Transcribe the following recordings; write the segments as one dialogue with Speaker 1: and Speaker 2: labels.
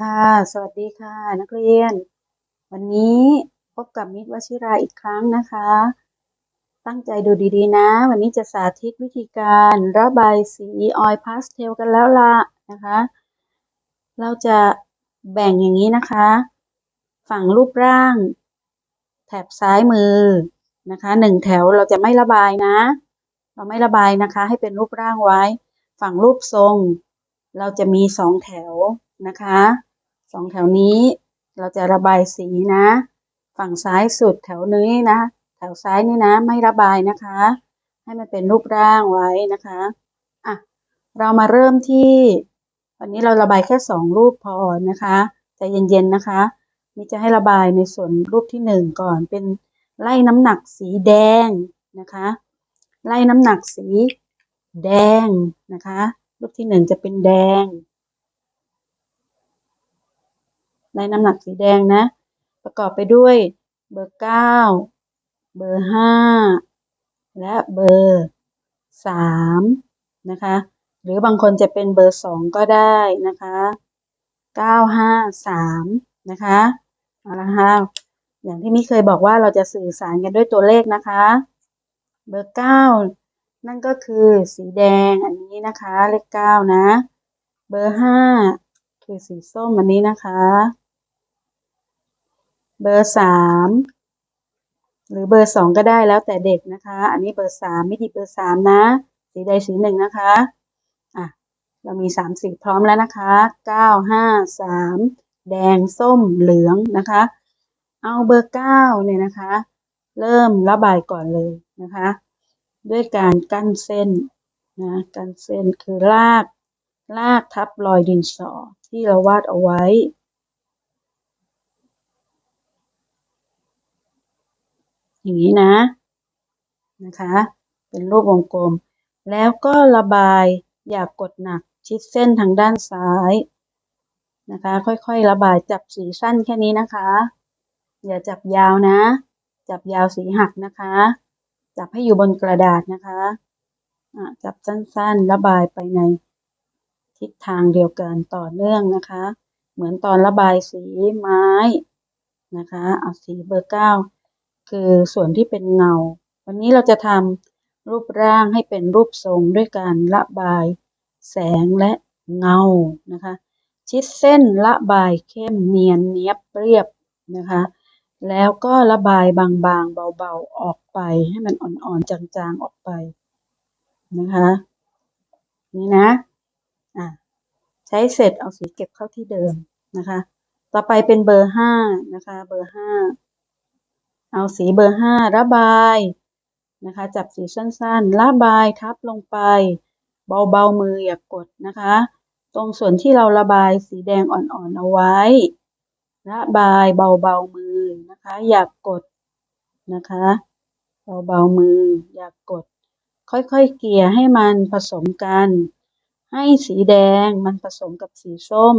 Speaker 1: ค่ะ สวัสดีค่ะ นักเรียน วันนี้พบกับมิตรวชิราอีกครั้งนะคะ ตั้งใจดูดีๆ นะ วันนี้จะสาธิตวิธีการระบายสีออยล์พาสเทลกันแล้วละนะคะ เราจะแบ่งอย่างนี้นะคะ ฝั่งรูปร่าง แถบซ้ายมือนะคะหนึ่งแถวเราจะไม่ระบายนะ เราไม่ระบายนะคะ ให้เป็นรูปร่างไว้ ฝั่งรูปทรง เราจะมีสองแถวนะคะ สองแถวนี้ เราจะระบายสีนะ ฝั่งซ้ายสุดแถวนี้นะ แถวซ้ายนี่นะ ไม่ระบายนะคะ ให้มันเป็นรูปร่างไว้นะคะอะเรามาเริ่มที่ วันนี้เราระบายแค่สองรูปพอนะคะใจเย็นๆนะคะนี่จะให้ระบายในส่วนรูปที่หนึ่งก่อนเป็นไล่น้ำหนักสีแดงนะคะ ไล่น้ำหนักสีแดงนะคะ รูปที่หนึ่งจะเป็นแดง ในน้ำหนักสีแดงนะ ประกอบไปด้วยเบอร์เก้าเบอร์ห้าและเบอร์สามนะคะ หรือบางคนจะเป็นเบอร์สองก็ได้นะคะเก้าห้าสามนะคะเอาละค่ะอย่างที่มิเคยบอกว่าเราจะสื่อสารกันด้วยตัวเลขนะคะ เบอร์เก้านั่นก็คือสีแดงอันนี้นะคะ เลขเก้านะ เบอร์ห้าคือสีส้มอันนี้นะคะ เบอร์สามหรือเบอร์สองก็ได้แล้วแต่เด็กนะคะ อันนี้เบอร์สามไม่ดีเบอร์สามนะ สีใดสีหนึ่งนะคะอะเรามีสามสีพร้อมแล้วนะคะเก้าห้าสามแดงส้มเหลืองนะคะ เอาเบอร์เก้าเนี่ยนะคะ เริ่มระบายก่อนเลยนะคะ ด้วยการกั้นเส้นนะกั้นเส้นคือลากลากทับรอยดินสอที่เราวาดเอาไว้ อย่างนี้นะนะคะ เป็นรูปวงกลม แล้วก็ระบายอย่ากกดหนักชิดเส้นทางด้านซ้ายนะคะ ค่อยๆระบายจับสีสั้นแค่นี้นะคะ อย่าจับยาวนะ จับยาวสีหักนะคะ จับให้อยู่บนกระดาษนะคะจับสั้นๆ ระบายไปในทิศทางเดียวกันต่อเนื่องนะคะ เหมือนตอนระบายสีไม้นะคะ เอาสีเบอร์เก้า คือส่วนที่เป็นเงา วันนี้เราจะทำรูปร่างให้เป็นรูปทรงด้วยการระบายแสงและเงานะคะ ชิดเส้นระบายเข้มเนียนเนียบเรียบนะคะ แล้วก็ระบายบางๆเบาๆออกไปให้มันอ่อนๆจางๆออกไปนะคะ นี่นะอะใช้เสร็จเอาสีเก็บเข้าที่เดิมนะคะ ต่อไปเป็นเบอร์ห้านะคะ เบอร์ห้า เอาสีเบอร์ห้าระบายนะคะจับสีสั้นๆ ระบายทับลงไป เบาๆมืออย่ากกดนะคะ ตรงส่วนที่เราระบายสีแดงอ่อนๆเอาไว้ ระบายเบาๆมือนะคะ อย่ากกดนะคะเบาๆมืออย่ากกด ค่อยๆเกลี่ยให้มันผสมกัน ให้สีแดงมันผสมกับสีส้ม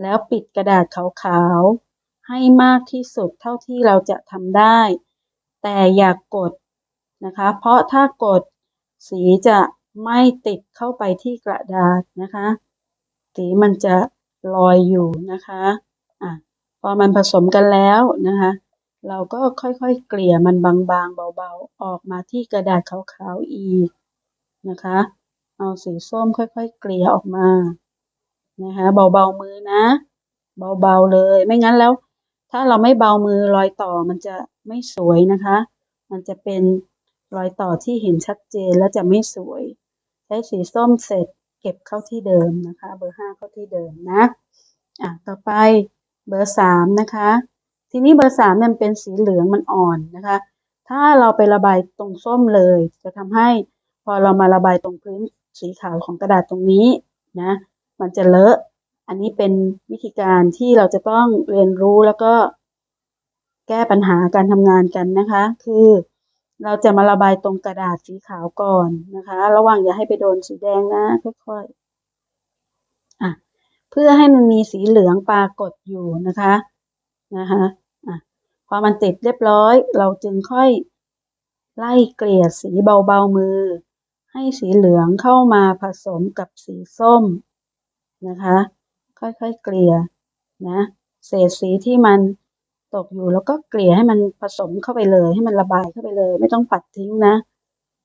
Speaker 1: แล้วปิดกระดาษขาวๆ ให้มากที่สุดเท่าที่เราจะทำได้ แต่อย่ากกดนะคะ เพราะถ้ากดสีจะไม่ติดเข้าไปที่กระดาษนะคะ สีมันจะลอยอยู่นะคะอะพอมันผสมกันแล้วนะคะ เราก็ค่อยๆเกลี่ยมันบางๆ เบาๆ ออกมาที่กระดาษขาวๆอีกนะคะ เอาสีส้มค่อยๆ เกลี่ยออกมานะคะ เบาๆมือนะ เบาๆเลย ไม่งั้นแล้ว ถ้าเราไม่เบามือรอยต่อมันจะไม่สวยนะคะ มันจะเป็นรอยต่อที่เห็นชัดเจนและจะไม่สวย ใช้สีส้มเสร็จเก็บเข้าที่เดิมนะคะ เบอร์ห้าเข้าที่เดิมนะอะต่อไปเบอร์สามนะคะ ทีนี้เบอร์สามมันเป็นสีเหลืองมันอ่อนนะคะ ถ้าเราไประบายตรงส้มเลย จะทำให้พอเรามาระบายตรงพื้นสีขาวของกระดาษตรงนี้นะ มันจะเลอะ อันนี้เป็นวิธีการที่เราจะต้องเรียนรู้แล้วก็แก้ปัญหาการทำงานกันนะคะ คือเราจะมาระบายตรงกระดาษสีขาวก่อนนะคะ ระวังอย่าให้ไปโดนสีแดงนะค่อยๆอะเพื่อให้มันมีสีเหลืองปรากฏอยู่นะคะนะคะอะพอมันติดเรียบร้อย เราจึงค่อยไล่เกลี่ยสีเบาๆมือ ให้สีเหลืองเข้ามาผสมกับสีส้มนะคะ ค่อยๆเกลี่ยนะเศษสีที่มันตกอยู่แล้วก็เกลี่ยให้มันผสมเข้าไปเลย ให้มันระบายเข้าไปเลย ไม่ต้องปัดทิ้งนะ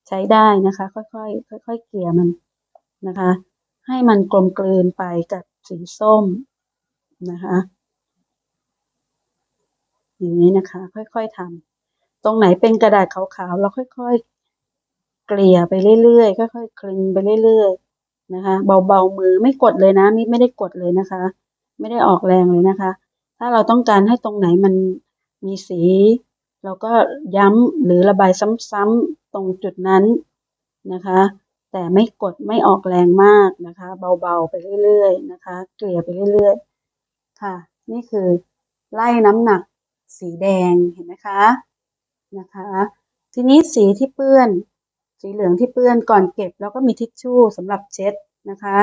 Speaker 1: ใช้ได้นะคะ ค่อยๆค่อยๆเกลี่ยมันนะคะ ให้มันกลมกลืนไปกับสีส้มนะคะอย่างนี้นะคะ ค่อยๆทำตรงไหนเป็นกระดาษขาวๆเราค่อยๆ เกลี่ยไปเรื่อยๆค่อยๆคลึงไปเรื่อยๆ นะคะ เบาๆมือไม่กดเลยนะมิไม่ได้กดเลยนะคะ ไม่ได้ออกแรงเลยนะคะ ถ้าเราต้องการให้ตรงไหนมันมีสี เราก็ย้ำหรือระบายซ้ำๆตรงจุดนั้นนะคะ แต่ไม่กดไม่ออกแรงมากนะคะ เบาๆไปเรื่อยๆนะคะ เกลี่ยไปเรื่อยๆค่ะ นี่คือไล่น้ำหนักสีแดงเห็นไหมคะนะคะ ทีนี้สีที่เปื้อน สีเหลืองที่เปื้อนก่อนเก็บ แล้วก็มีทิชชู่สำหรับเช็ดนะคะ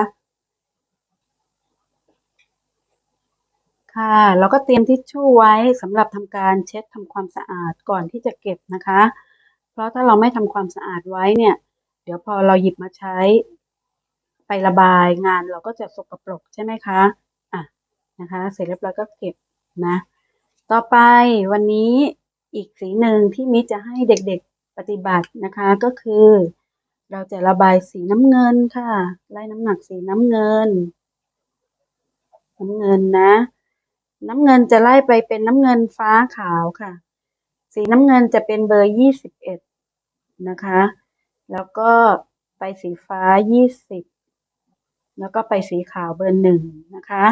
Speaker 1: ค่ะเราก็เตรียมทิชชู่ไว้สำหรับทำการเช็ดทำความสะอาดก่อนที่จะเก็บนะคะ เพราะถ้าเราไม่ทำความสะอาดไว้เนี่ย เดี๋ยวพอเราหยิบมาใช้ ไประบายงานเราก็จะสกปรกใช่ไหมคะอะนะคะ เสร็จเรียบร้อยก็เก็บนะ ต่อไปวันนี้อีกสีหนึ่งที่มิจะให้เด็กๆ ปฏิบัตินะคะก็คือ เราจะระบายสีน้ำเงินค่ะไล่น้ำหนักสีน้ำเงิน น้ำเงินนะ น้ำเงินจะไล่ไปเป็นน้ำเงินฟ้าขาวค่ะ สีน้ำเงินจะเป็นเบอร์ยี่สิบเอ็ดนะคะ แล้วก็ไปสีฟ้ายี่สิบแล้วก็ไปสีขาวเบอร์หนึ่งนะคะ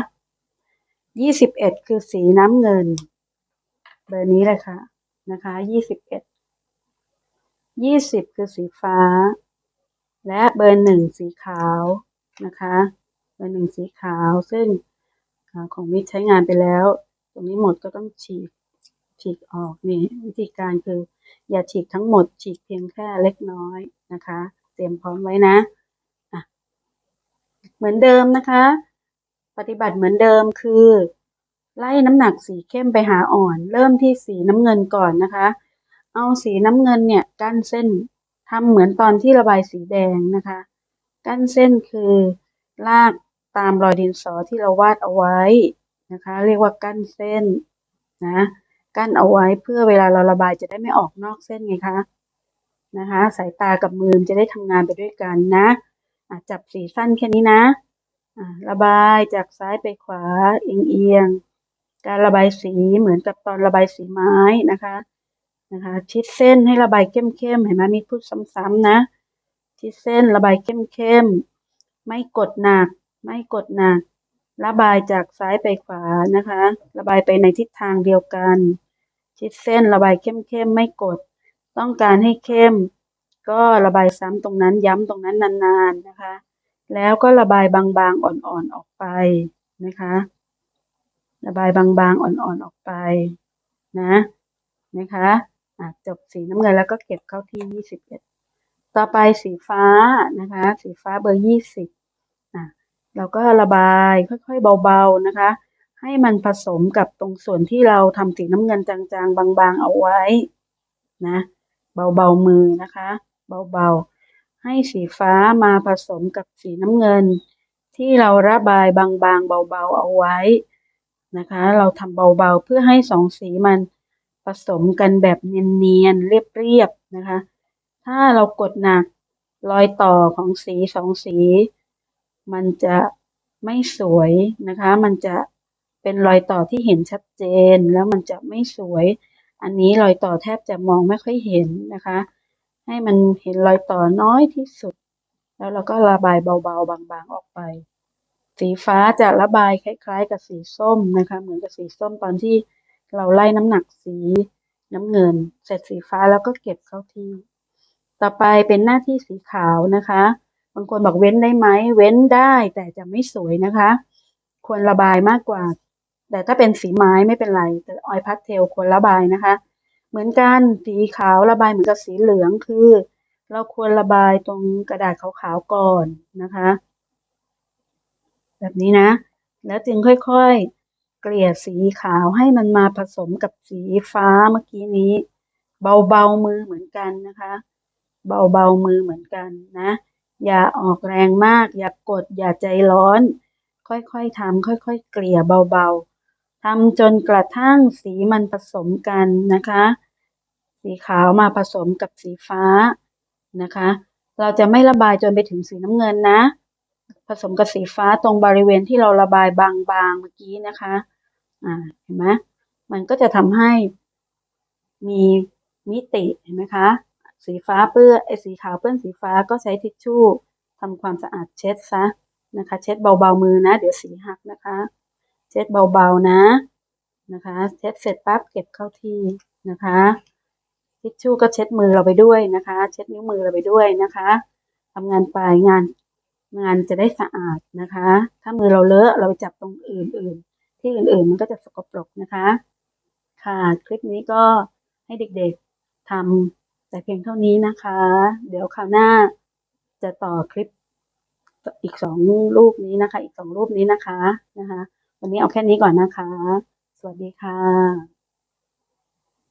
Speaker 1: ยี่สิบเอ็ดคือสีน้ำเงิน เบอร์นี้เลยค่ะนะคะยี่สิบเอ็ด ยี่สิบคือสีฟ้า และเบอร์หนึ่งสีขาวนะคะ เบอร์หนึ่งสีขาวซึ่งของมิใช้งานไปแล้ว ตรงนี้หมดก็ต้องฉีกฉีกออกนี่วิธีการคือ อย่าฉีกทั้งหมด ฉีกเพียงแค่เล็กน้อยนะคะ เตรียมพร้อมไว้นะะเหมือนเดิมนะคะ ปฏิบัติเหมือนเดิมคือ ไล่น้ำหนักสีเข้มไปหาอ่อน เริ่มที่สีน้ำเงินก่อนนะคะ เอาสีน้ำเงินเนี่ยกั้นเส้นทำเหมือนตอนที่ระบายสีแดงนะคะ กั้นเส้นคือลากตามรอยดินสอที่เราวาดเอาไว้นะคะ เรียกว่ากั้นเส้นนะกั้นเอาไว้เพื่อเวลาเราระบายจะได้ไม่ออกนอกเส้นไงคะนะคะ สายตากับมือจะได้ทำงานไปด้วยกันนะะจับสีสั้นแค่นี้นะะระบายจากซ้ายไปขวาเอียงเอียงการระบายสีเหมือนกับตอนระบายสีไม้นะคะ นะคะ ชิดเส้นให้ระบายเข้มๆเห็นไหมมีพูดซ้ำๆนะ ชิดเส้นระบายเข้มๆไม่กดหนัก ไม่กดหนัก ระบายจากซ้ายไปขวานะคะ ระบายไปในทิศทางเดียวกัน ชิดเส้นระบายเข้มๆไม่กด ต้องการให้เข้ม ก็ระบายซ้ำตรงนั้นย้ำตรงนั้นนานๆนะคะ แล้วก็ระบายบางๆอ่อนๆออกไปนะคะ ระบายบางๆอ่อนๆออกไปนะนะคะ จบสีน้ำเงินแล้วก็เก็บเข้าที่ 21 ต่อไปสีฟ้านะคะ สีฟ้าเบอร์ 20อะเราก็ระบายค่อยๆเบาๆนะคะ ให้มันผสมกับตรงส่วนที่เราทำสีน้ำเงินจางๆ บางๆ เอาไว้นะเบาๆมือนะคะ เบาๆ ให้สีฟ้ามาผสมกับสีน้ำเงิน ที่เราระบายบางๆ เบาๆ เอาไว้นะคะ เราทำเบาๆ เพื่อให้สองสีมัน ผสมกันแบบเนียนๆเรียบๆนะคะ ถ้าเรากดหนักรอยต่อของสีสองสี มันจะไม่สวยนะคะ มันจะเป็นรอยต่อที่เห็นชัดเจนแล้วมันจะไม่สวย อันนี้รอยต่อแทบจะมองไม่ค่อยเห็นนะคะ ให้มันเห็นรอยต่อน้อยที่สุด แล้วเราก็ระบายเบาๆบางๆออกไป สีฟ้าจะระบายคล้าย ๆ กับสีส้มนะคะ เหมือนกับสีส้มตอนที่ เราไล่น้ำหนักสีน้ำเงิน เสร็จสีฟ้าแล้วก็เก็บเข้าที่ ต่อไปเป็นหน้าที่สีขาวนะคะ บางคนบอกเว้นได้ไหม เว้นได้แต่จะไม่สวยนะคะ ควรระบายมากกว่า แต่ถ้าเป็นสีไม้ไม่เป็นไร แต่ออยพัดเทลควรระบายนะคะ เหมือนกันสีขาวระบายเหมือนกับสีเหลืองคือ เราควรระบายตรงกระดาษขาวๆก่อนนะคะ แบบนี้นะ แล้วจึงค่อยๆ เกลี่ยสีขาวให้มันมาผสมกับสีฟ้าเมื่อกี้นี้ เบาๆมือเหมือนกันนะคะ เบาๆมือเหมือนกันนะ อย่าออกแรงมาก อย่ากดอย่าใจร้อน ค่อยๆทำค่อย ๆ เกลี่ยเบาๆทำจนกระทั่งสีมันผสมกันนะคะ สีขาวมาผสมกับสีฟ้านะคะ เราจะไม่ระบายจนไปถึงสีน้ำเงินนะผสมกับสีฟ้าตรงบริเวณที่เราระบายบางๆเมื่อกี้นะคะ อ่าเห็นไหมมันก็จะทำให้มีมิติเห็นไหมคะ สีฟ้าเปื้อนไอ้สีขาวเปื้อนสีฟ้าก็ใช้ทิชชู่ทำความสะอาดเช็ดซะนะคะ เช็ดเบาๆมือนะ เดี๋ยวสีหักนะคะ เช็ดเบาๆนะนะคะ เช็ดเสร็จปั๊บเก็บเข้าที่นะคะทิชชู่ก็เช็ดมือเราไปด้วยนะคะ เช็ดนิ้วมือเราไปด้วยนะคะทำงานไปงานงานจะได้สะอาดนะคะ ถ้ามือเราเลอะเราไปจับตรงอื่นๆ ที่อื่นๆ มันก็จะสกปรกนะคะ ค่ะ คลิปนี้ก็ให้เด็กๆทำแต่เพียงเท่านี้นะคะ เดี๋ยวคราวหน้าจะต่อคลิปอีกสองรูปนี้นะคะ อีกสองรูปนี้นะคะนะคะ วันนี้เอาแค่นี้ก่อนนะคะ สวัสดีค่ะ